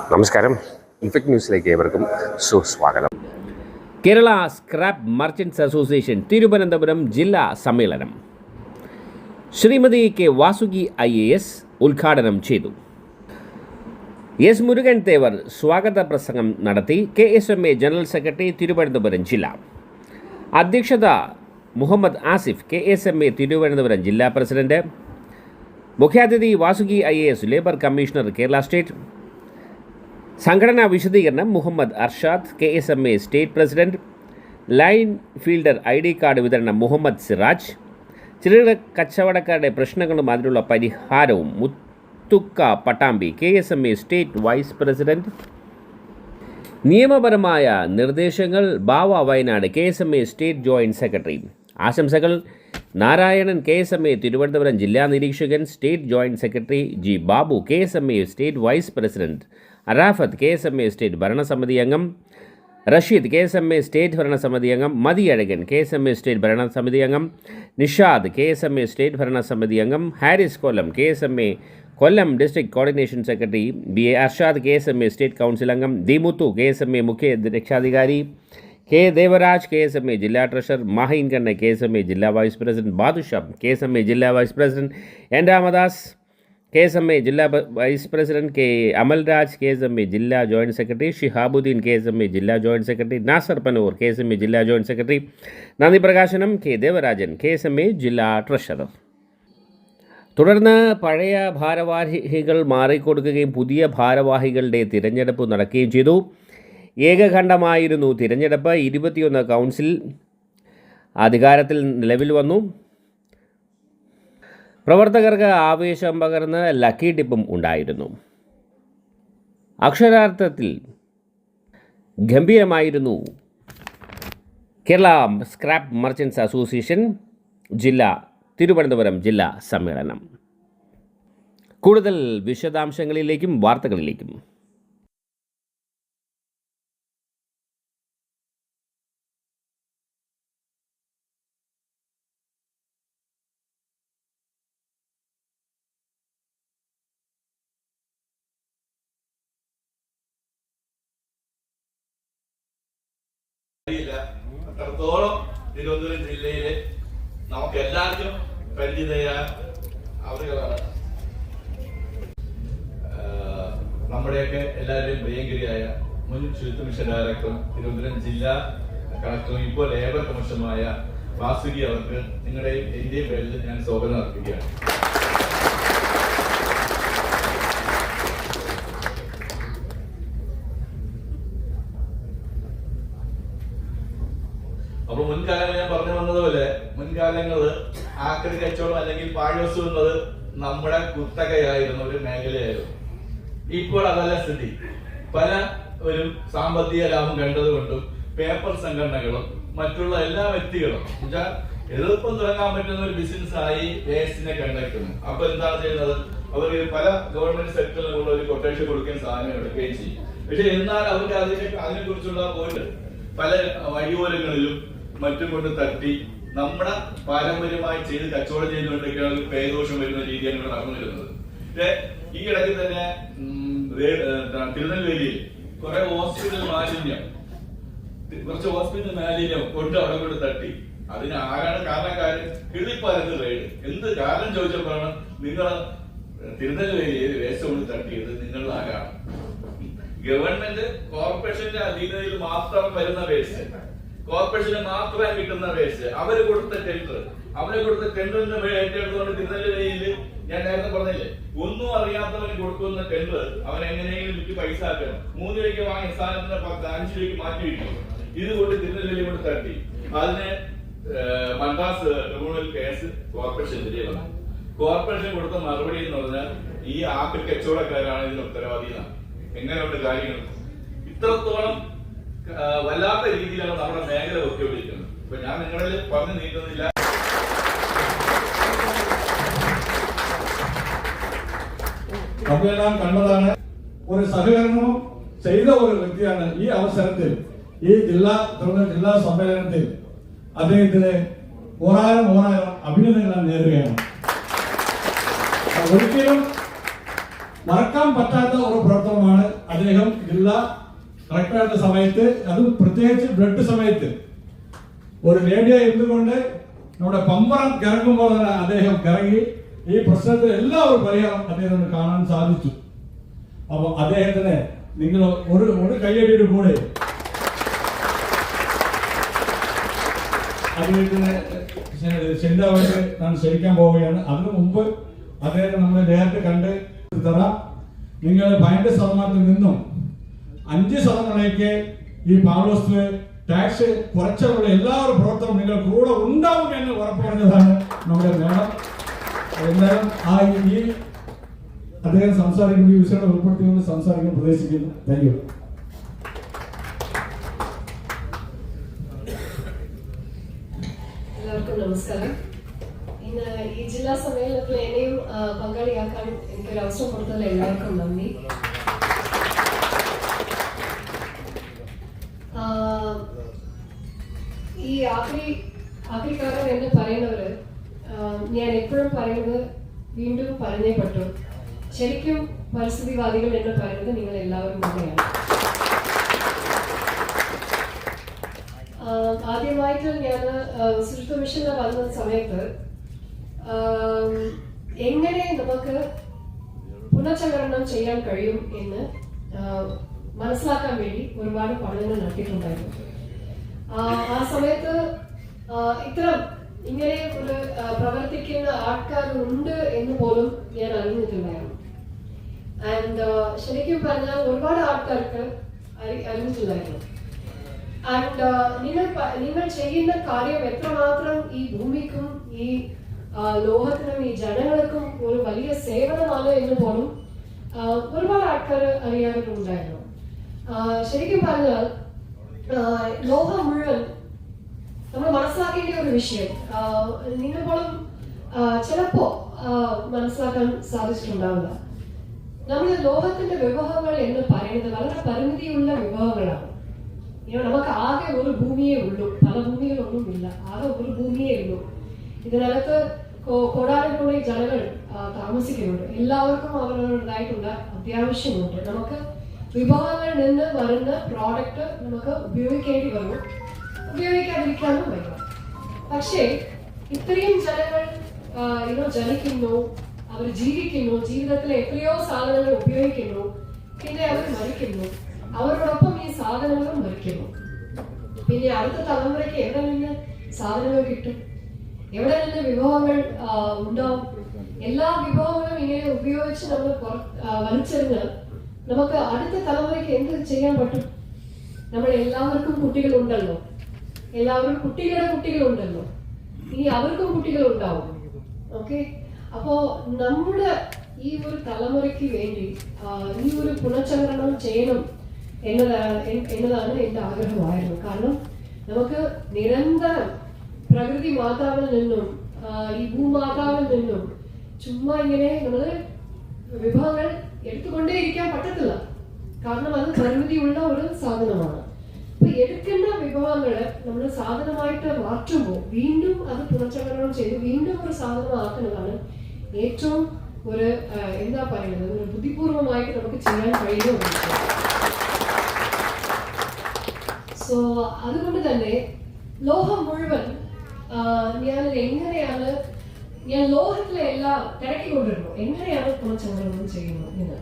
നമസ്കാരം. ഇൻഫെക്ട് ന്യൂസിലേക്ക് ഏവർക്കും സുസ്വാഗതം. Kerala scrap merchants association Thiruvananthapuram ജില്ലാ സമ്മേളനം. Shrimati K Vasuki I A S ഉദ്ഘാടനം ചെയ്തു. എസ് മുരുകൻ തേവർ സ്വാഗത പ്രസംഗം നടത്തി K S M A general secretary Thiruvananthapuram ജില്ല. അധ്യക്ഷത Muhammad Asif K S M A Thiruvananthapuram ജില്ലാ പ്രസിഡന്റ്. മുഖ്യാതിഥി Vasuki I A S labour commissioner Kerala state. സംഘടനാ വിശദീകരണം Muhammad Arshad K S M A state president line fielder I D card വിതരണം മുഹമ്മദ് സിറാജ് ചെറുകിട കച്ചവടക്കാരുടെ പ്രശ്നങ്ങളും അതിനുള്ള പരിഹാരവും Muthukka Pattambi K S M A state vice president. നിയമപരമായ നിർദ്ദേശങ്ങൾ Bava Wayanad K S M A state joint secretary. ആശംസകൾ. Narayanan K S M A Thiruvananthapuram ജില്ലാ നിരീക്ഷകൻ state joint secretary G Babu K S M A state vice president. Arafath K S M A state ഭരണസമിതി അംഗം Rasheed K S M A state ഭരണസമിതി അംഗം Mathiyazhakan K S M A state ഭരണസമിതി അംഗം Nishad K S M A state ഭരണസമിതി അംഗം Haris Kollam K S M A Kollam district coordination secretary B A Arshad K S M A state council അംഗം Dimuthu K S M A മുഖ്യ രക്ഷാധികാരി K Devaraj K S M A ജില്ലാ treasurer Mahin Kanna K S M A ജില്ലാ vice president K Amalraj K S M A ജില്ലാ joint secretary Shihabuddin K S M A ജില്ലാ joint secretary Nasar Panoor K S M A ജില്ലാ joint secretary നന്ദി പ്രകാശനം K Devarajan K S M A ജില്ലാ treasurer. തുടർന്ന് പഴയ ഭാരവാഹികൾ മാറിക്കൊടുക്കുകയും പുതിയ ഭാരവാഹികളുടെ തിരഞ്ഞെടുപ്പ് നടക്കുകയും ചെയ്തു. ഏകഖണ്ഡമായിരുന്നു തിരഞ്ഞെടുപ്പ്. ഇരുപത്തിയൊന്ന് കൗൺസിൽ അധികാരത്തിൽ നിലവിൽ വന്നു. പ്രവർത്തകർക്ക് ആവേശം പകർന്ന് ലക്കി ടിപ്പും ഉണ്ടായിരുന്നു. അക്ഷരാർത്ഥത്തിൽ ഗംഭീരമായിരുന്നു കേരള സ്ക്രാപ്പ് മർച്ചൻസ് അസോസിയേഷൻ ജില്ല തിരുവനന്തപുരം ജില്ലാ സമ്മേളനം. കൂടുതൽ വിശദാംശങ്ങളിലേക്കും വാർത്തകളിലേക്കും അറിയില്ല അത്രത്തോളം തിരുവനന്തപുരം ജില്ലയിലെ നമുക്ക് എല്ലാവർക്കും പരിചിതയായ അവരുകളാണ്. നമ്മുടെയൊക്കെ എല്ലാവരുടെയും പ്രിയങ്കരിയായ മുൻ ശുചിത്വ മിഷൻ ഡയറക്ടറും തിരുവനന്തപുരം ജില്ലാ കളക്ടറും ഇപ്പോൾ ലേബർ കമ്മീഷനുമായ വാസുകി അവർക്ക് നിങ്ങളുടെയും എന്റെയും പേരിൽ ഞാൻ സ്വാഗതം അർപ്പിക്കുകയാണ് അപ്പൊ മുൻകാലങ്ങൾ ഞാൻ പറഞ്ഞു വന്നതുപോലെ മുൻകാലങ്ങൾ ആക്രി കച്ചവടം പാഴ്വസ്തു എന്നത് നമ്മുടെ കുത്തകയായിരുന്ന ഒരു മേഖലയായിരുന്നു. ഇപ്പോൾ അതല്ല സ്ഥിതി. പല ഒരു സാമ്പത്തിക ലാഭം കണ്ടതുകൊണ്ടും പേപ്പർ സംഘടനകളും മറ്റുള്ള എല്ലാ വ്യക്തികളും എന്നുവെച്ചാൽ എളുപ്പം തുടങ്ങാൻ പറ്റുന്ന ഒരു ബിസിനസ് ആയി വേസ്റ്റിനെ കണ്ടെത്തുന്നു. അപ്പൊ എന്താണ് ചെയ്യുന്നത്? അവർ പല ഗവൺമെന്റ് സെക്ടറിലുള്ള ഒരു കൊട്ടേഷൻ കൊടുക്കുകയും സാധനം എടുക്കുകയും ചെയ്യും. പക്ഷെ എന്നാൽ അവർക്ക് അതിനെ അതിനെ കുറിച്ചുള്ള പല വഴിയോരങ്ങളിലും മറ്റും കൊണ്ട് തട്ടി നമ്മുടെ പാരമ്പര്യമായി ചെയ്ത് കച്ചവടം ചെയ്തുകൊണ്ടിരിക്കുന്ന പേദോഷം വരുന്ന രീതിയാണ് ഇവിടെ നടന്നിരുന്നത് പക്ഷേ ഈ ഇടയ്ക്ക് തന്നെ തിരുനെൽവേലിയിൽ കുറെ ഹോസ്പിറ്റൽ മാലിന്യം കുറച്ച് ഹോസ്പിറ്റൽ മാലിന്യം കൊണ്ട് അവിടെ കൊണ്ട് തട്ടി. അതിന് ആരാണ് കാരണക്കാരൻ? കിളിപ്പാലത്ത് റെയ്ഡ്. എന്ത് കാരണം ചോദിച്ചപ്പോഴാണ് നിങ്ങൾ തിരുനെൽവേലിയിൽ വേസ്റ്റ് കൊണ്ട് തട്ടിയത്? നിങ്ങൾ ആരാണ്? ഗവൺമെന്റ് കോർപ്പറേഷന്റെ അധീനതയിൽ മാത്രം വരുന്ന വേസ്റ്റ് കോർപ്പറേഷന് മാത്രമേ കിട്ടുന്ന വേസ്റ്റ് അവർ കൊടുത്ത ടെൻഡർ. അവർ കൊടുത്ത ടെൻഡറിന്റെ ഏറ്റെടുത്തുകൊണ്ട് തിരുനെല്വേലിയിൽ ഞാൻ നേരത്തെ പറഞ്ഞില്ലേ? ഒന്നും അറിയാത്തവന് കൊടുക്കുന്ന ടെൻഡർ അവൻ എങ്ങനെയെങ്കിലും വിറ്റ് പൈസ ആക്കണം. മൂന്ന് രൂപയ്ക്ക് വാങ്ങിയ സാധനത്തിന് പത്ത് അഞ്ച് രൂപയ്ക്ക് മാറ്റി വയ്ക്കും. ഇത് കൊണ്ട് തിരുനെല്വേലി കൊണ്ട് തട്ടി. അതിന് മദ്രാസ് ട്രിബ്യൂണൽ കേസ് കോർപ്പറേഷനെതിരെ വന്നു. കോർപ്പറേഷൻ കൊടുത്ത മറുപടി എന്ന് പറഞ്ഞാൽ ഈ ആപ്പിൾ കച്ചവടക്കാരാണ് ഇതിന് ഉത്തരവാദിയാണ് എങ്ങനെയുണ്ട് കാര്യങ്ങൾ? ഇത്രത്തോളം വല്ലാത്ത രീതിയിലാണ് നമ്മുടെ മേഖല ഒക്കെയോടിരിക്കുന്നത് ഇപ്പൊ ഞാൻ നിങ്ങളിൽ പറഞ്ഞു നീക്കുന്നില്ല നമ്മളെല്ലാം കണ്ടതാണ്. ഒരു സഹകരണവും ചെയ്ത ഒരു വ്യക്തിയാണ് ഈ അവസരത്തിൽ ഈ ജില്ലാ തുടർന്ന് ജില്ലാ സമ്മേളനത്തിൽ അദ്ദേഹത്തിന് ഓരായിരം ഓരായിരം അഭിനന്ദനങ്ങൾ നേരുകയാണ്. ഒരിക്കലും മറക്കാൻ പറ്റാത്ത ഒരു പ്രവർത്തനമാണ് അദ്ദേഹം ജില്ലാ കളക്ടറായിരുന്ന സമയത്ത് അതും പ്രത്യേകിച്ച് ബ്ലഡ് സമയത്ത്. ഒരു ലേഡിയെ ഇരുന്നുകൊണ്ട് നമ്മുടെ പമ്പറം കിറങ്ങുമ്പോൾ തന്നെ അദ്ദേഹം കിറങ്ങി ഈ പ്രശ്നത്തിന് എല്ലാവരും പരിഹാരം അദ്ദേഹത്തിന് കാണാൻ സാധിച്ചു. അപ്പൊ അദ്ദേഹത്തിന് നിങ്ങൾ ഒരു ഒരു കയ്യടിയുടെ കൂടെ. അദ്ദേഹത്തിന് ഞാൻ ക്ഷണിക്കാൻ പോവുകയാണ്. അതിനു മുമ്പ് അദ്ദേഹത്തെ നമ്മൾ നേരത്തെ കണ്ട് തരാം. നിങ്ങൾ ഭയങ്കര ശതമാനത്തിൽ നിന്നും അഞ്ച് ശതമാനത്തിലേക്ക് ഈ പാവലോസ് ടാക്സ് കുറച്ചുള്ള എല്ലാവരും പ്രവർത്തനം നിങ്ങൾ കൂടെ ഉണ്ടാവും എന്ന് ഉറപ്പ് പറഞ്ഞതാണ് നമ്മുടെ മേഡം എന്തായാലും ആ ഈ അദ്ദേഹം സംസാരിക്കുമ്പോൾ ഈ വിഷയം ഉൾപ്പെടുത്തിക്കൊണ്ട് സംസാരിക്കാൻ പ്രതീക്ഷിക്കുന്നു. താങ്ക് യു നമസ്കാരം. ഈ ജില്ലാ സമ്മേളനത്തിൽ എന്നെയും പങ്കാളിയാക്കാൻ എനിക്കൊരു അവസരം കൊടുത്തതിൽ എല്ലാവർക്കും നന്ദി. ഈ ആക്രി ആക്രിക്കാരൻ എന്ന് പറയുന്നവര് ഞാൻ എപ്പോഴും പറയുന്നത് വീണ്ടും പറഞ്ഞേ പറ്റൂ. ശരിക്കും പരിസ്ഥിതിവാദികൾ എന്ന് പറയുന്നത് നിങ്ങൾ എല്ലാവരും തന്നെയാണ് ആദ്യമായിട്ട് ഞാൻ ശുചിത്വ മിഷനിൽ വന്ന സമയത്ത് എങ്ങനെ നമുക്ക് പുനഃചംക്രമണം ചെയ്യാൻ കഴിയും എന്ന് മനസ്സിലാക്കാൻ വേണ്ടി ഒരുപാട് പഠനങ്ങൾ നടത്തിയിട്ടുണ്ടായിരുന്നു. ആ സമയത്ത് ഇത്തരം ഇങ്ങനെ ഒരു പ്രവർത്തിക്കുന്ന പ്രവർത്തിക്കുന്ന ആൾക്കാരുണ്ട് എന്ന് പോലും ഞാൻ അറിഞ്ഞിട്ടുണ്ടായിരുന്നു. ആൻഡ് ശരിക്കും പറഞ്ഞാൽ ഒരുപാട് ആൾക്കാർക്ക് അറി- അറിഞ്ഞിട്ടുണ്ടായിരുന്നു. ആൻഡ് നിങ്ങൾ നിങ്ങൾ ചെയ്യുന്ന കാര്യം എത്രമാത്രം ഈ ഭൂമിക്കും ഈ ലോകത്തിനും ഈ ജനങ്ങൾക്കും ഒരു വലിയ സേവനമാണ് എന്ന് പോലും ഒരുപാട് ആൾക്കാർ അറിയാറുണ്ടായിരുന്നു. ശരിക്കും പറഞ്ഞാൽ ലോകം മുഴുവൻ നമ്മൾ മനസ്സിലാക്കേണ്ട ഒരു വിഷയം. നിങ്ങൾ ചിലപ്പോ മനസ്സിലാക്കാൻ സാധിച്ചിട്ടുണ്ടാവില്ല. നമ്മുടെ ലോകത്തിന്റെ വിഭവങ്ങൾ എന്ന് പറയുന്നത് വളരെ പരിമിതിയുള്ള വിഭവങ്ങളാണ്. നമുക്ക് ആകെ ഒരു ഭൂമിയേ ഉള്ളൂ. പല ഭൂമികളൊന്നും ഇല്ല. ആകെ ഒരു ഭൂമിയേ ഉള്ളൂ. ഇതിനകത്ത് കോടാനുകൂടി ജനങ്ങൾ താമസിക്കുന്നുണ്ട്. എല്ലാവർക്കും അവരവരുടേതായിട്ടുള്ള അത്യാവശ്യമുണ്ട്. നമുക്ക് വിഭവങ്ങളിൽ നിന്ന് വരുന്ന പ്രോഡക്റ്റ് നമുക്ക് ഉപയോഗിക്കേണ്ടി വരും ഉപയോഗിക്കാതിരിക്കാനും വരും പക്ഷേ ഇത്രയും ജനങ്ങൾ ഇനോ ജനിക്കുന്നു അവർ ജീവിക്കുന്നു ജീവിതത്തിൽ എത്രയോ സാധനങ്ങൾ ഉപയോഗിക്കുന്നു പിന്നെ അവർ മരിക്കുന്നു. അവരോടൊപ്പം ഈ സാധനങ്ങളും മരിക്കുന്നു. പിന്നെ അടുത്ത തലമുറയ്ക്ക് എവിടെ നിന്ന് സാധനങ്ങൾ കിട്ടും? എവിടെ നിന്ന് വിഭവങ്ങൾ ഉണ്ടാവും? എല്ലാ വിഭവങ്ങളും ഇങ്ങനെ ഉപയോഗിച്ച് നമ്മൾ വലിച്ചെറിഞ്ഞ് നമുക്ക് അടുത്ത തലമുറയ്ക്ക് എന്ത് ചെയ്യാൻ പറ്റും? നമ്മൾ എല്ലാവർക്കും കുട്ടികളുണ്ടല്ലോ. എല്ലാവരും കുട്ടികളുടെ കുട്ടികളുണ്ടല്ലോ. ഇനി അവർക്കും കുട്ടികൾ ഉണ്ടാവും ഓക്കെ? അപ്പോ നമ്മുടെ ഈ ഒരു തലമുറയ്ക്ക് വേണ്ടി ഈ ഒരു പുനഃചംക്രണം ചെയ്യണം എന്നതാണ് എന്നതാണ് എന്റെ ആഗ്രഹമായിരുന്നു. കാരണം നമുക്ക് നിരന്തരം പ്രകൃതി മാതാവിൽ നിന്നും ഈ ഭൂമാതാവിൽ നിന്നും ചുമ്മാ ഇങ്ങനെ നമ്മൾ വിഭവങ്ങൾ എടുത്തുകൊണ്ടേ ഇരിക്കാൻ പറ്റത്തില്ല. കാരണം അത് പരിമിതിയുള്ള ഒരു സാധനമാണ്. അപ്പൊ എടുക്കുന്ന വിഭവങ്ങൾ നമ്മൾ സാധനമായിട്ട് മാറ്റുമ്പോൾ വീണ്ടും അത് പുനഃചംക്രമണം ചെയ്ത് വീണ്ടും ഒരു സാധനമാക്കുന്നതാണ് ഏറ്റവും ഒരു എന്താ പറയുന്നത് ഒരു ബുദ്ധിപൂർവമായിട്ട് നമുക്ക് ചെയ്യാൻ കഴിയുന്ന സോ അതുകൊണ്ട് തന്നെ ലോഹം മുഴുവൻ ഞാൻ എങ്ങനെയാണ് ഞാൻ ലോഹത്തിലെ എല്ലാം തിരക്കിക്കൊണ്ടിരുന്നു. എങ്ങനെയാണ് പുനഃചംക്രമണം ചെയ്യുന്നത് എന്ന്?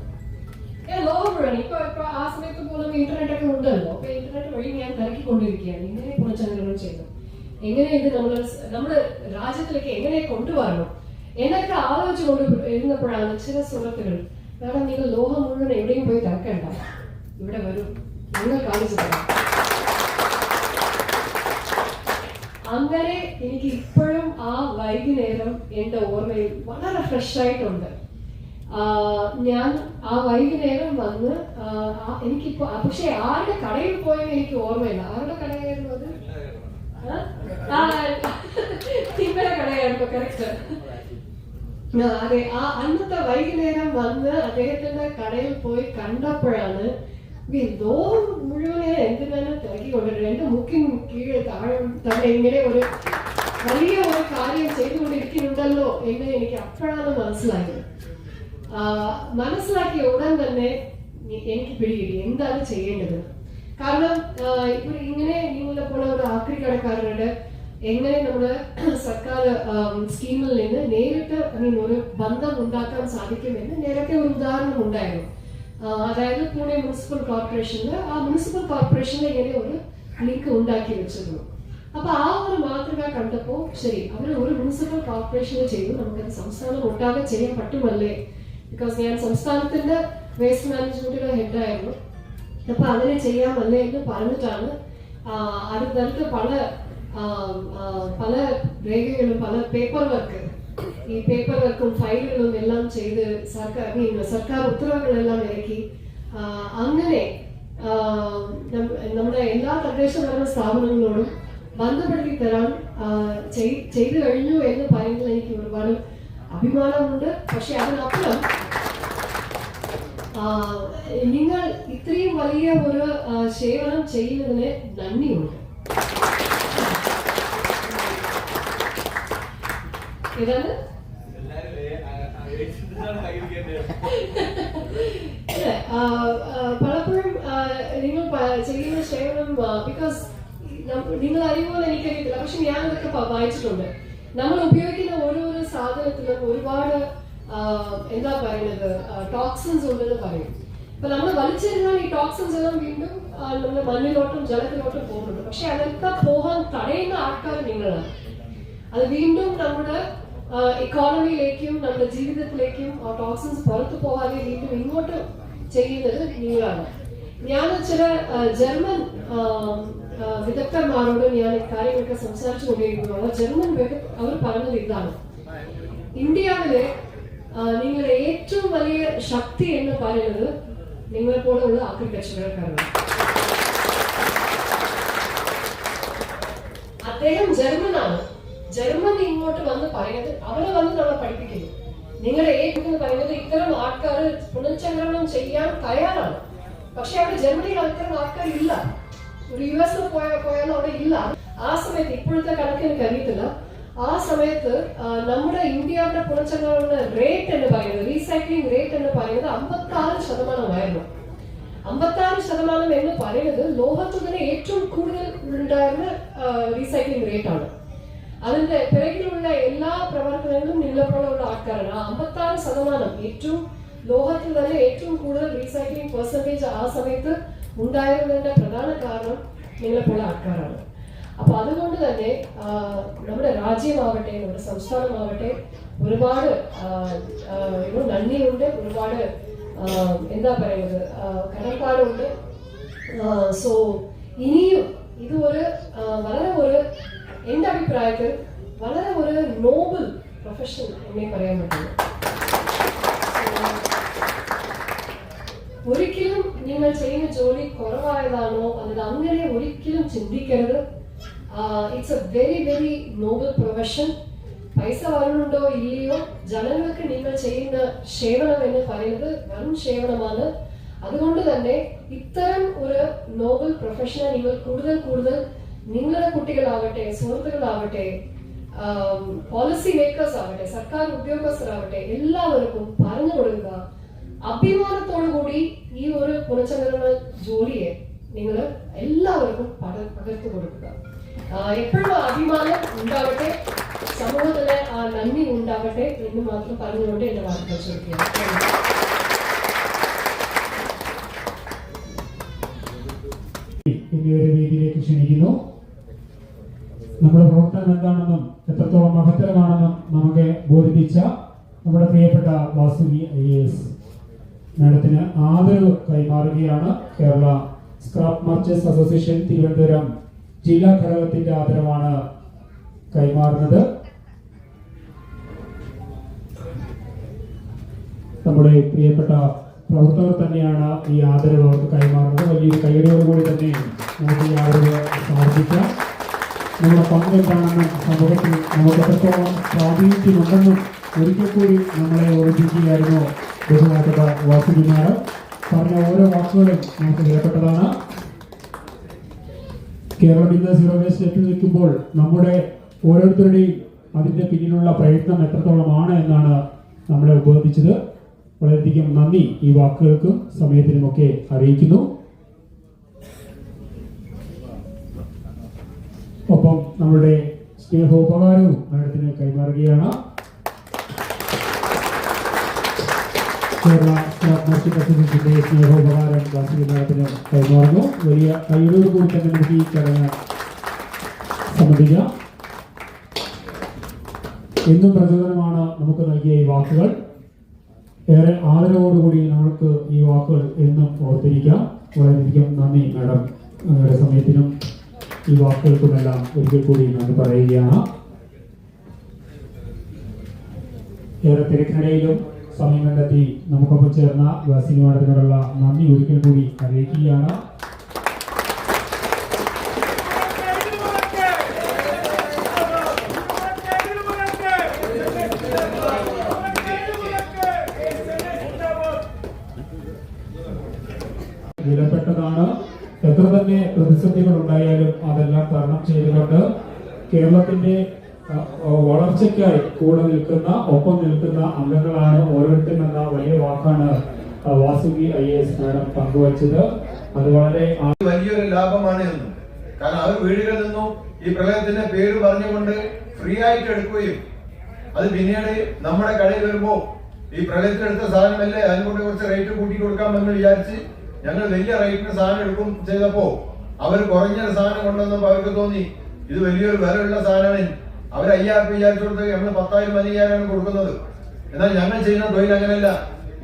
ഞാൻ ലോകം മുഴുവൻ ഇപ്പൊ ഇപ്പൊ ആ സമയത്ത് പോലും ഇന്റർനെറ്റ് ഒക്കെ ഉണ്ടല്ലോ. അപ്പൊ ഇന്റർനെറ്റ് വഴി ഞാൻ തിരക്കിക്കൊണ്ടിരിക്കുകയാണ്. എങ്ങനെ പുനഃചംക്രമണം ചെയ്യുന്നു എങ്ങനെ ഇത് നമ്മൾ നമ്മുടെ രാജ്യത്തിലേക്ക് എങ്ങനെ കൊണ്ടുവരണം? എന്നൊക്കെ ആലോചിച്ചുകൊണ്ട് ഇരുന്നപ്പോഴാണ് ചില സുഹൃത്തുക്കൾ കാരണം നിങ്ങൾ ലോകം മുഴുവൻ എവിടെയും പോയി തിരക്കണ്ട. ഇവിടെ വരും. നിങ്ങൾ കാണിച്ചു തരാം. അങ്ങനെ എനിക്ക് ഇപ്പോഴും ആ വൈകുന്നേരം എന്റെ ഓർമ്മയിൽ വളരെ ഫ്രഷ് ആയിട്ടുണ്ട് ഞാൻ ആ വൈകുന്നേരം വന്ന് എനിക്കിപ്പോ പക്ഷെ ആരുടെ കടയിൽ പോയെന്ന് എനിക്ക് ഓർമ്മയില്ല. ആരുടെ കടയായിരുന്നു അത്? നിങ്ങളുടെ കടയായിരുന്നു കറക്റ്റ് അതെ ആ അന്നത്തെ വൈകുന്നേരം വന്ന് അദ്ദേഹത്തിന്റെ കടയിൽ പോയി കണ്ടപ്പോഴാണ് ലോകം മുഴുവനെ എന്തിനാലും തിരക്കിക്കൊണ്ടിരുന്നത് എന്റെ മുക്കിൻ കീഴ് താഴെ തന്നെ ഇങ്ങനെ ഒരു വലിയ ഒരു കാര്യം ചെയ്തുകൊണ്ടിരിക്കുന്നുണ്ടല്ലോ എന്ന് എനിക്ക് അപ്പോഴാണ് മനസ്സിലായത്. മനസ്സിലാക്കിയ ഉടൻ തന്നെ എനിക്ക് പിടികിട്ടി. എന്താണ് ചെയ്യേണ്ടത്? കാരണം ഇപ്പൊ ഇങ്ങനെ നിങ്ങളെ പോലെ ഒരു ആക്രി കടക്കാരുടെ എങ്ങനെ നമ്മുടെ സർക്കാർ സ്കീമിൽ നിന്ന് നേരിട്ട് ഒരു ബന്ധം ഉണ്ടാക്കാൻ സാധിക്കുമെന്ന് നേരത്തെ ഒരു ഉദാഹരണം ഉണ്ടായിരുന്നു. അതായത് പൂനെ മുനിസിപ്പൽ കോർപ്പറേഷനിൽ ആ മുനിസിപ്പൽ കോർപ്പറേഷനിൽ ഇങ്ങനെ ഒരു ലിങ്ക് ഉണ്ടാക്കി വെച്ചിരുന്നു. അപ്പൊ ആ ഒരു മാതൃക കണ്ടപ്പോ ശരി അവർ ഒരു മുനിസിപ്പൽ കോർപ്പറേഷനിൽ ചെയ്തു നമുക്കത് സംസ്ഥാനം ഒട്ടാകെ ചെയ്യാൻ പറ്റുമല്ലേ? ബിക്കോസ് ഞാൻ സംസ്ഥാനത്തിന്റെ വേസ്റ്റ് മാനേജ്മെന്റിന്റെ ഹെഡായിരുന്നു അപ്പൊ അങ്ങനെ ചെയ്യാമല്ലേ എന്ന് പറഞ്ഞിട്ടാണ് അത് നമുക്ക് പല പല രേഖകളും പല പേപ്പർ വർക്ക് ഈ പേപ്പർ വർക്കും ഫയലുകളും എല്ലാം ചെയ്ത് സർക്കാർ സർക്കാർ ഉത്തരവുകളെല്ലാം ഇറക്കി. അങ്ങനെ നമ്മുടെ എല്ലാ തദ്ദേശ ഭരണ സ്ഥാപനങ്ങളോടും ബന്ധപ്പെടുത്തി തരാൻ ചെയ്തു കഴിഞ്ഞു എന്ന് പറയുന്നതിൽ എനിക്ക് ഒരുപാട് അഭിമാനമുണ്ട്. പക്ഷെ അതിനപ്പുറം നിങ്ങൾ ഇത്രയും വലിയ ഒരു സേവനം ചെയ്യുന്നതിന് നന്ദിയുണ്ട് ഏതാണ് എല്ലാരും ഏ- ആ- ആ ഏഷ്യത്തിനാണ് കൈയിരിക്കേണ്ടത്. ഇല്ല, ആ, ആ, പലപ്പോഴും നിങ്ങൾ ചെയ്യുന്ന സേവനം ബിക്കോസ് നിങ്ങൾ അറിയുമ്പോൾ എനിക്കറിയത്തില്ല. പക്ഷെ ഞാൻ ഇതൊക്കെ വായിച്ചിട്ടുണ്ട്. നമ്മൾ ഉപയോഗിക്കുന്ന ഓരോരോ സാധനത്തിലും ഒരുപാട് എന്താ പറയുന്നത് ടോക്സിൻസ് ഉണ്ടെന്ന് പറയും. അപ്പൊ നമ്മൾ വലിച്ചെറിഞ്ഞാൽ ഈ ടോക്സിൻസ് എല്ലാം വീണ്ടും നമ്മുടെ മണ്ണിലോട്ടും ജലത്തിലോട്ടും പോകുന്നുണ്ട്. പക്ഷെ അതൊക്കെ പോകാൻ തടയുന്ന ആൾക്കാർ നിങ്ങളാണ്. അത് വീണ്ടും നമ്മുടെ ഇക്കോണമിയിലേക്കും നമ്മുടെ ജീവിതത്തിലേക്കും ടോക്സിൻസ് പുറത്തു പോകാതെ വീണ്ടും ഇങ്ങോട്ട് ചെയ്യുന്നത് നിങ്ങളാണ്. ഞാൻ ചില ജർമ്മൻ വിദഗ്ധന്മാരോട് ഞാൻ കാര്യങ്ങളൊക്കെ സംസാരിച്ചു കൊണ്ടിരിക്കുന്നു ജർമ്മൻ അവർ പറഞ്ഞത് ഇതാണ്. ഇന്ത്യയിലെ നിങ്ങളുടെ ഏറ്റവും വലിയ ശക്തി എന്ന് പറയുന്നത് നിങ്ങളെ പോലെയുള്ള കച്ചവടക്കാരാണ് അദ്ദേഹം ജർമ്മനാണ് ജർമ്മൻ ഇങ്ങോട്ട് വന്ന് പറയുന്നത് അവരെ വന്ന് നമ്മളെ പഠിപ്പിക്കുന്നു. ഏറ്റവും എന്ന് പറയുന്നത് ഇത്തരം ആൾക്കാർ പുനഃചംക്രമണം ചെയ്യാൻ തയ്യാറാണ്. പക്ഷെ അവിടെ ജർമ്മനിയിൽ അത്തരം ആൾക്കാർ ഇല്ല. ഒരു യു എസ് പോയ പോയാലും അവിടെ ഇല്ല. ആ സമയത്ത് ഇപ്പോഴത്തെ കണക്ക് എനിക്ക് അറിയത്തില്ല ആ സമയത്ത് നമ്മുടെ ഇന്ത്യയുടെ പുനഃചംക്രമണ റേറ്റ് എന്ന് പറയുന്നത് റീസൈക്ലിംഗ് റേറ്റ് എന്ന് പറയുന്നത് അമ്പത്തി ആറ് ശതമാനമായിരുന്നു. അമ്പത്താറ് ശതമാനം എന്ന് പറയുന്നത് ലോകത്തിൽ തന്നെ ഏറ്റവും കൂടുതൽ ഉണ്ടായിരുന്ന റീസൈക്ലിംഗ് റേറ്റ് ആണ്. അതിന്റെ പിറകിലുള്ള എല്ലാ പ്രവർത്തനങ്ങളും നിങ്ങളെപ്പോലുള്ള ആൾക്കാരാണ് ആ അമ്പത്താറ് ശതമാനം ഏറ്റവും ലോകത്തിൽ തന്നെ ഏറ്റവും കൂടുതൽ റീസൈക്ലിംഗ് പെർസെന്റേജ് ആ സമയത്ത് ഉണ്ടായിരുന്നതിന്റെ പ്രധാന കാരണം നിങ്ങളെപ്പോലുള്ള ആൾക്കാരാണ് അപ്പൊ അതുകൊണ്ട് തന്നെ ആ, നമ്മുടെ രാജ്യമാവട്ടെ നമ്മുടെ സംസ്ഥാനമാവട്ടെ ഒരുപാട് ആ, ആ, ഒരു നന്ദിയുണ്ട് ഒരുപാട് ആ, എന്താ പറയുന്നത് ആ, കടപ്പാടുണ്ട്. സോ ഇനിയും ഇത് ഒരു ആ, വളരെ ഒരു എന്റെ അഭിപ്രായത്തിൽ വളരെ ഒരു നോബിൾ പ്രൊഫഷൻ എന്നേ പറയാൻ പറ്റുള്ളൂ. ഒരിക്കലും നിങ്ങൾ ചെയ്യുന്ന ജോലി കുറവായതാണോ അല്ലെങ്കിൽ അങ്ങനെ ഒരിക്കലും ചിന്തിക്കരുത്. It's a very very noble profession പൈസ വരുന്നുണ്ടോ ഇല്ലയോ? ജനങ്ങൾക്ക് നിങ്ങൾ ചെയ്യുന്ന സേവനം എന്ന് പറയുന്നത് വെറും സേവനമാണ് അതുകൊണ്ട് തന്നെ ഇത്തരം ഒരു നോബൽ പ്രൊഫഷനെ നിങ്ങൾ കൂടുതൽ കൂടുതൽ നിങ്ങളുടെ കുട്ടികളാവട്ടെ സുഹൃത്തുക്കളാവട്ടെ പോളിസി മേക്കേഴ്സ് ആവട്ടെ സർക്കാർ ഉദ്യോഗസ്ഥരാവട്ടെ എല്ലാവർക്കും പറഞ്ഞു കൊടുക്കുക. അഭിമാനത്തോടു കൂടി ഈ ഒരു പുനഃചംക്രമണ ജോലിയെ നിങ്ങൾ എല്ലാവർക്കും പട പകർത്തു കൊടുക്കുക. എപ്പോഴും അഭിമാനം ഉണ്ടാവട്ടെ സമൂഹത്തിന് ആ നന്ദി ഉണ്ടാവട്ടെ എന്ന് മാത്രം പറഞ്ഞുകൊണ്ട് എന്റെ വാർത്ത ചോദിക്കുകയാണ് രീതിയിലേക്ക് വേദിയിലേക്ക് ക്ഷണിക്കുന്നു. നമ്മുടെ പ്രവർത്തനം എന്താണെന്നും എത്രത്തോളം മഹത്തരമാണെന്നും നമുക്ക് ബോധിപ്പിച്ച നമ്മുടെ പ്രിയപ്പെട്ട വാസുകി ഐ എസ് മാഡത്തിന് ആദരവ് കൈമാറുകയാണ് Kerala scrap merchants association Thiruvananthapuram ജില്ലാ ഘടകത്തിന്റെ ആദരവാണ് കൈമാറുന്നത്. നമ്മുടെ പ്രിയപ്പെട്ട പ്രവർത്തകർ തന്നെയാണ് ഈ ആദരവ് അവർക്ക് കൈമാറുന്നത്. വലിയൊരു കൈയടിയോടുകൂടി തന്നെ നമുക്ക് ഈ ആദരവ് സമർപ്പിക്കാം. നമ്മുടെ പങ്ക് എന്താണെന്നും സമൂഹത്തിൽ നമുക്ക് എത്രത്തോളം സ്വാധീനിക്കുന്നുണ്ടെന്നും ഒരിക്കൽ കൂടി നമ്മളെ ഓർമ്മിപ്പിക്കുകയായിരുന്നു ബഹുമാനപ്പെട്ട വാസുകുമാർ പറഞ്ഞ ഓരോ വാക്കുകളും നമുക്ക് വിലപ്പെട്ടതാണ് കേരളം ഇന്ന് സീറോ വേസ്റ്റ് എത്തി നിൽക്കുമ്പോൾ നമ്മുടെ ഓരോരുത്തരുടെയും അതിന്റെ പിന്നിലുള്ള പ്രയത്നം എത്രത്തോളമാണ് എന്നാണ് നമ്മളെ ഉപയോഗിച്ചത് വളരെയധികം നന്ദി ഈ വാക്കുകൾക്കും സമയത്തിനുമൊക്കെ അറിയിക്കുന്നു. ഒപ്പം നമ്മുടെ സ്നേഹോപകാരവും മേഡത്തിന് കൈമാറുകയാണ്. സ്നേഹോപകാരം വാർഷിക കൈമാറുന്നു. വലിയ കൈയോട് കൂടി തന്നെ നമുക്ക് ഈ ചടങ്ങ് സംബന്ധിക്കാം എന്നും പ്രചോദനമാണ് നമുക്ക് നൽകിയ ഈ വാക്കുകൾ. ഏറെ ആദരവോടുകൂടി നമ്മൾക്ക് ഈ വാക്കുകൾ എന്നും ഓർത്തിരിക്കാം. വളരെയധികം നന്ദി മാഡം. നിങ്ങളുടെ സമയത്തിനും ഈ വാക്കുകൾക്കുമെല്ലാം ഒരിക്കൽ കൂടി നന്ദി പറയുകയാണ്. ഏറെ തിരക്കിനിടയിലും സമയം കണ്ടെത്തി നമുക്കൊപ്പം ചേർന്ന വാസിനി മാഡത്തിനോടുള്ള നന്ദി ഒരിക്കൽ കൂടി അറിയിക്കുകയാണ് വിലപ്പെട്ടതാണ് എത്ര തന്നെ പ്രതിസന്ധികൾ ഉണ്ടായാലും അതെല്ലാം തരണം ചെയ്തുകൊണ്ട് കേരളത്തിന്റെ വളർച്ചയ്ക്കായി കൂടെ നിൽക്കുന്ന ഒപ്പം നിൽക്കുന്ന അംഗങ്ങളാണ് ഓരോരുത്തരും എന്ന വലിയ വാക്കാണ് വാസുകി ഐ എസ് മാഡം പങ്കുവച്ചത്. അത് വളരെ വലിയൊരു ലാഭമാണ് കാരണം അവർ വീടുകളിൽ നിന്നും ഈ പ്രളയത്തിന്റെ പേര് പറഞ്ഞുകൊണ്ട് ഫ്രീ ആയിട്ട് എടുക്കുകയും അത് പിന്നീട് നമ്മുടെ കടയിൽ വരുമ്പോ ഈ പ്രളയത്തിൽ എടുത്ത സാധനമല്ലേ? അതിനുകൊണ്ട് കുറച്ച് റേറ്റ് കൂട്ടി കൊടുക്കാമെന്ന് വിചാരിച്ച് ഞങ്ങൾ വലിയ റേറ്റിന് സാധനം എടുക്കും ചെയ്തപ്പോ അവർ കുറഞ്ഞൊരു സാധനം കൊണ്ടുവന്നപ്പോ അവർക്ക് തോന്നി ഇത് വലിയൊരു വിലയുള്ള സാധനമാണ്. അവർ അയ്യായിരം വിചാരിച്ചു കൊടുത്ത് നമ്മൾ പത്തായിരം പതിനയ്യായിരം കൊടുക്കുന്നത്. എന്നാൽ ഞങ്ങൾ ചെയ്യുന്ന തൊഴിൽ അങ്ങനെയല്ല.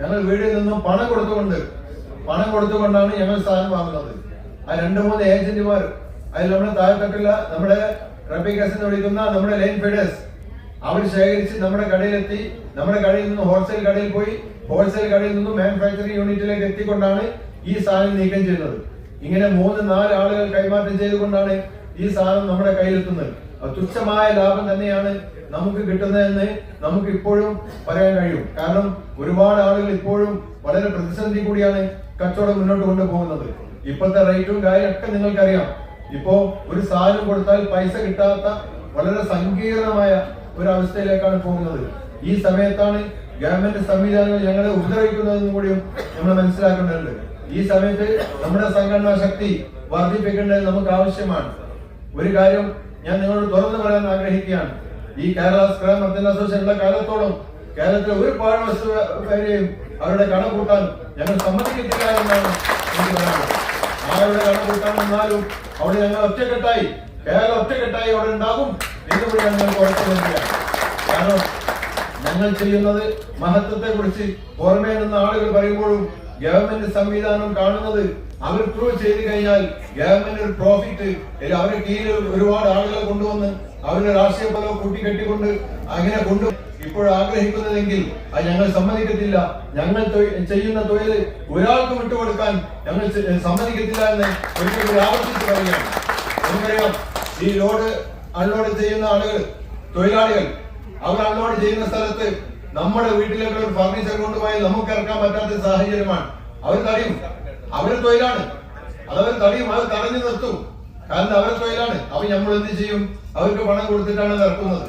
ഞങ്ങൾ വീട്ടിൽ നിന്നും പണം കൊടുത്തുകൊണ്ട് പണം കൊടുത്തുകൊണ്ടാണ് ഞങ്ങൾ സാധനം വാങ്ങുന്നത്. ആ രണ്ട് മൂന്ന് ഏജന്റുമാർ അതിൽ നമ്മുടെ താഴെത്തട്ടില്ല നമ്മുടെ എന്ന് വിളിക്കുന്ന നമ്മുടെ ലൈൻ ഫീഡേഴ്സ് അവർ ശേഖരിച്ച് നമ്മുടെ കടയിലെത്തി നമ്മുടെ കടയിൽ നിന്ന് ഹോൾസെയിൽ കടയിൽ പോയി ഹോൾസെയിൽ കടയിൽ നിന്നും മാനുഫാക്ചറിംഗ് യൂണിറ്റിലേക്ക് എത്തിക്കൊണ്ടാണ് ഈ സാധനം നീക്കം ചെയ്യുന്നത്. ഇങ്ങനെ മൂന്ന് നാല് ആളുകൾ കൈമാറ്റം ചെയ്തുകൊണ്ടാണ് ഈ സാധനം നമ്മുടെ കയ്യിലെത്തുന്നത്. തുച്ഛമായ ലാഭം തന്നെയാണ് നമുക്ക് കിട്ടുന്നതെന്ന് നമുക്ക് ഇപ്പോഴും പറയാൻ കഴിയും. കാരണം ഒരുപാട് ആളുകൾ ഇപ്പോഴും വളരെ പ്രതിസന്ധി കൂടിയാണ് കച്ചവടം മുന്നോട്ട് കൊണ്ടുപോകുന്നത്. ഇപ്പോഴത്തെ റേറ്റും കാര്യമൊക്കെ നിങ്ങൾക്കറിയാം. ഇപ്പോ ഒരു സാധനം കൊടുത്താൽ പൈസ കിട്ടാത്ത വളരെ സങ്കീർണമായ ഒരു അവസ്ഥയിലേക്കാണ് പോകുന്നത്. ഈ സമയത്താണ് ഗവൺമെന്റ് സംവിധാനങ്ങൾ ഞങ്ങളെ ഉദ്ധരിക്കുന്നതെന്നും കൂടിയും നമ്മൾ മനസ്സിലാക്കേണ്ടതുണ്ട്. ഈ സമയത്ത് നമ്മുടെ സംഘടനാ ശക്തി വർദ്ധിപ്പിക്കേണ്ടത് നമുക്ക് ആവശ്യമാണ്. ഒരു കാര്യം ഞാൻ നിങ്ങളോട് തുറന്നു പറയാൻ ആഗ്രഹിക്കുകയാണ്. ഈ കേരള സ്ക്രാം മർദ്ദന അസോസിയേഷനുള്ള കാലത്തോളം കേരളത്തിലെ ഒരു പാഴ് വസ്തുവരെയും അവരുടെ കണ കൂട്ടാൻ ഞങ്ങൾ സമ്മതിക്കത്തില്ല എന്നാണ് എനിക്ക് പറയാനുള്ളത്. ആരുടെ അവിടെ ഞങ്ങൾ ഒറ്റക്കെട്ടായി കേരളം ഒറ്റക്കെട്ടായി അവിടെ ഉണ്ടാകും എന്നുകൂടി ഞങ്ങൾക്ക് ഉറപ്പ് കാരണം ഞങ്ങൾ ചെയ്യുന്നത് മഹത്വത്തെ കുറിച്ച് പുറമേ നിന്ന് ആളുകൾ പറയുമ്പോഴും ഗവൺമെന്റ് സംവിധാനം കാണുന്നത് അവർ പ്രൂവ് ചെയ്ത് കഴിഞ്ഞാൽ ഗവൺമെന്റ് ഒരു പ്രോഫിറ്റ് അവരുടെ കീഴിൽ ഒരുപാട് ആളുകളെ കൊണ്ടുവന്ന് അവരുടെ രാഷ്ട്രീയ ഫലം കൂട്ടിക്കെട്ടിക്കൊണ്ട് അങ്ങനെ കൊണ്ടു ഇപ്പോൾ ആഗ്രഹിക്കുന്നതെങ്കിൽ അത് ഞങ്ങൾ സമ്മതിക്കത്തില്ല. ഞങ്ങൾ ചെയ്യുന്ന തൊഴിൽ ഒരാൾക്ക് വിട്ടുകൊടുക്കാൻ ഞങ്ങൾ സമ്മതിക്കത്തില്ല എന്ന് ഒരിക്കലും ആവർത്തിച്ച് പറയുകയാണ്. ഈ ലോഡ് അൺലോഡ് ചെയ്യുന്ന ആളുകൾ തൊഴിലാളികൾ അവർ അൺലോഡ് ചെയ്യുന്ന സ്ഥലത്ത് നമ്മുടെ വീട്ടിലേക്ക് ഒരു ഫർണിച്ചർ കൊണ്ടുപോയി നമുക്ക് ഇറക്കാൻ പറ്റാത്ത സാഹചര്യമാണ്. അവർ തടയും. അവർ തൊഴിലാണ്. അതവർ തടയും. അവർ തടഞ്ഞു നിർത്തും. കാരണം അവർ തൊഴിലാണ്. അവ നമ്മൾ എന്ത് ചെയ്യും? അവർക്ക് പണം കൊടുത്തിട്ടാണ് നിർക്കുന്നത്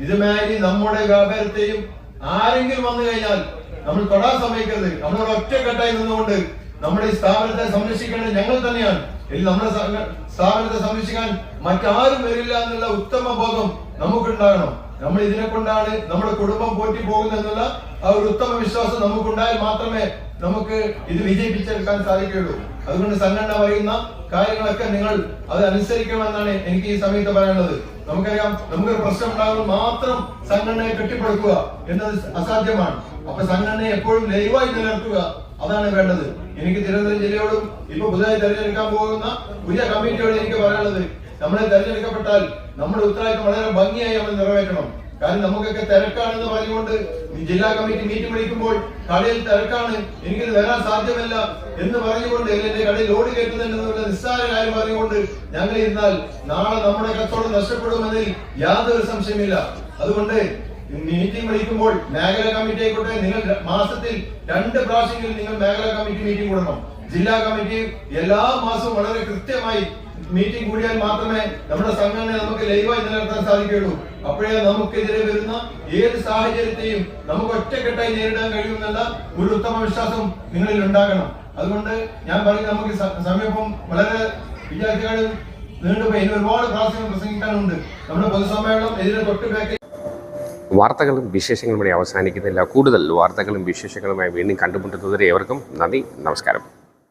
ഇതുമാതിരി നമ്മുടെ വ്യാപാരത്തെയും ആരെങ്കിലും വന്നു കഴിഞ്ഞാൽ നമ്മൾ തൊടാൻ സമ്മതിക്കരുത്. നമ്മൾ ഒറ്റക്കെട്ടായി നിന്നുകൊണ്ട് നമ്മുടെ ഈ സ്ഥാപനത്തെ സംരക്ഷിക്കേണ്ടത് ഞങ്ങൾ തന്നെയാണ്. ഇനി നമ്മുടെ സ്ഥാപനത്തെ സംരക്ഷിക്കാൻ മറ്റാരും വരില്ല എന്നുള്ള ഉത്തമ ബോധം നമുക്കുണ്ടാകണം. നമ്മൾ ഇതിനെ കൊണ്ടാണ് നമ്മുടെ കുടുംബം പോറ്റി പോകുന്നത് എന്നുള്ള ആ ഒരു ഉത്തമ വിശ്വാസം നമുക്കുണ്ടായാൽ മാത്രമേ നമുക്ക് ഇത് വിജയിപ്പിച്ചെടുക്കാൻ സാധിക്കുകയുള്ളൂ. അതുകൊണ്ട് സംഘടന പറയുന്ന കാര്യങ്ങളൊക്കെ നിങ്ങൾ അത് അനുസരിക്കണമെന്നാണ് എനിക്ക് ഈ സമയത്ത് പറയാനുള്ളത്. നമുക്കറിയാം നമുക്കൊരു പ്രശ്നം ഉണ്ടാകുമ്പോൾ മാത്രം സംഘടനയെ കെട്ടിപ്പടുക്കുക എന്നത് അസാധ്യമാണ്. അപ്പൊ സംഘടനയെ എപ്പോഴും ലൈവായി നിലനിർത്തുക അതാണ് വേണ്ടത്. എനിക്ക് തിരുവനന്തപുരം ജില്ലയോടും ഇപ്പൊ പുതുതായി തെരഞ്ഞെടുക്കാൻ പോകുന്ന പുതിയ കമ്മിറ്റിയോട് എനിക്ക് പറയാനുള്ളത് നമ്മളെ തെരഞ്ഞെടുക്കപ്പെട്ടാൽ നമ്മുടെ ഉത്തരവാദിത്വം വളരെ ഭംഗിയായി നമ്മൾ നിറവേറ്റണം. കാരണം നമുക്കൊക്കെ തിരക്കാണെന്ന് പറഞ്ഞുകൊണ്ട് ജില്ലാ കമ്മിറ്റി മീറ്റിംഗ് വിളിക്കുമ്പോൾ കടയിൽ തിരക്കാണ് എനിക്ക് വരാൻ സാധ്യമല്ല എന്ന് പറഞ്ഞുകൊണ്ട് എന്റെ കടയിൽ ലോഡ് കയറ്റുന്നുണ്ടെന്നുള്ള നിസ്സാര കാര്യം പറഞ്ഞുകൊണ്ട് ഞങ്ങൾ ഇരുന്നാൽ നാളെ നമ്മുടെ കച്ചവടം നഷ്ടപ്പെടുമെന്നതിൽ യാതൊരു സംശയമില്ല അതുകൊണ്ട് മീറ്റിംഗ് വിളിക്കുമ്പോൾ മേഖല കമ്മിറ്റി ആയിക്കോട്ടെ നിങ്ങൾ മാസത്തിൽ രണ്ട് പ്രാവശ്യമെങ്കിലും നിങ്ങൾ മേഖല കമ്മിറ്റി മീറ്റിംഗ് കൂടണം ജില്ലാ കമ്മിറ്റി എല്ലാ മാസവും വളരെ കൃത്യമായി മീറ്റിംഗ് കൂടിയാൽ മാത്രമേ നമ്മുടെ സംഘടന നമുക്ക് ലൈവായി നിലനിർത്താൻ സാധിക്കുകയുള്ളൂ. അപ്പോഴേ നമുക്കെതിരെ വരുന്ന ഏത് സാഹചര്യത്തെയും നമുക്ക് ഒറ്റക്കെട്ടായി നേരിടാൻ കഴിയുമെന്നുള്ള ഒരു ഉത്തമ വിശ്വാസം നിങ്ങളിൽ ഉണ്ടാകണം. അതുകൊണ്ട് ഞാൻ പറയും നമുക്ക് സമീപം വളരെ വിദ്യാർത്ഥികൾ നീണ്ടുപോയി ഇനി ഒരുപാട് പ്രാവശ്യം പ്രസംഗിക്കാനുണ്ട്. നമ്മുടെ പൊതുസമ്മേളനം എതിരെ തൊട്ട് വാർത്തകളും വിശേഷങ്ങളും ഇവിടെ അവസാനിക്കുന്നില്ല. കൂടുതൽ വാർത്തകളും വിശേഷങ്ങളുമായി വീണ്ടും കണ്ടുമുട്ടുന്നതുവരെ ഏവർക്കും നന്ദി നമസ്കാരം.